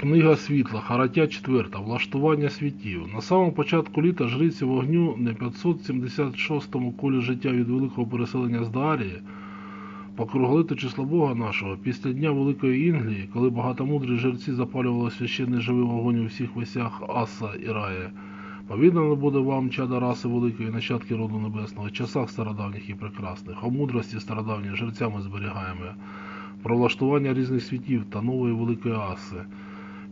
Книга світла, Хараття 4. Влаштування світів. На самому початку літа жриці вогню на 576-му колі життя від великого переселення з Даарії покруглити число Бога нашого після дня Великої Інглії, коли багатомудрі жерці запалювали священний живий вогонь у всіх весях Аса і Рая. Повідано буде вам, чада раси великої, нащадки роду небесного, часах стародавніх і прекрасних, о мудрості стародавніх жерцями зберігаємо, про влаштування різних світів та нової великої аси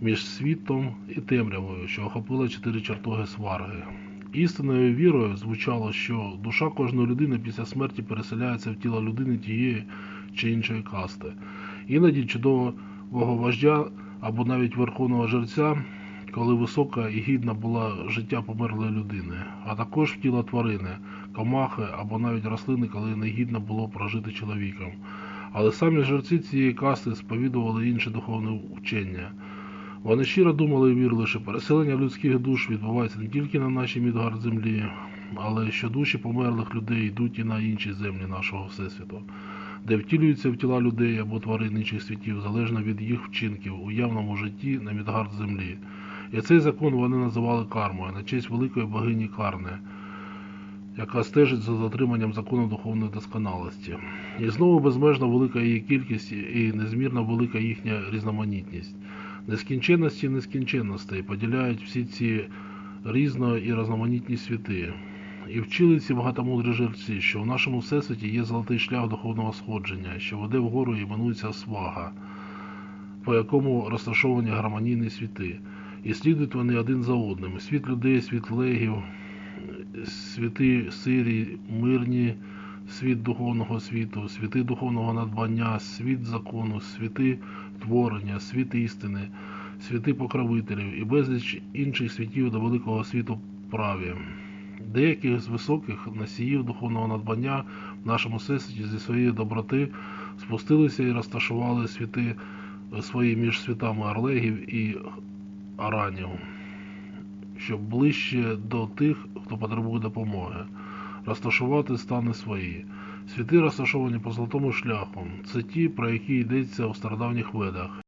між світом і темрявою, що охопила чотири чертоги сварги. Істинною вірою звучало, що душа кожної людини після смерті переселяється в тіло людини тієї чи іншої касти. Іноді чудового вождя або навіть верховного жерця, коли висока і гідна була життя померлої людини, а також в тіло тварини, комахи або навіть рослини, коли не гідно було прожити чоловіком. Але самі жерці цієї касти сповідували інше духовне вчення. Вони щиро думали і вірили, що переселення людських душ відбувається не тільки на нашій Мідгард землі, але що душі померлих людей йдуть і на інші землі нашого Всесвіту, де втілюються в тіла людей або тварин інших світів, залежно від їх вчинків у явному житті на Мідгард землі. І цей закон вони називали кармою на честь великої богині Карни, яка стежить за дотриманням закону духовної досконалості. І знову безмежно велика її кількість і незмірно велика їхня різноманітність. Нескінченності нескінченностей поділяють всі ці різно і різноманітні світи. І вчили ці багатомудрі жерці, що в нашому всесвіті є золотий шлях духовного сходження, що веде вгору і іменується свага, по якому розташовані гармонійні світи. І слідують вони один за одним. Світ людей, світ легів, світи сирі, мирні, світ духовного світу, світи духовного надбання, світ закону, світи творення, світ істини, світи покровителів і безліч інших світів до великого світу праві. Деяких з високих носіїв духовного надбання в нашому всесвіті зі своєї доброти спустилися і розташували світи свої між світами Орлегів і Аранів, щоб ближче до тих, хто потребує допомоги, розташувати стани свої. Світи розташовані по золотому шляху. Це ті, про які йдеться у стародавніх ведах.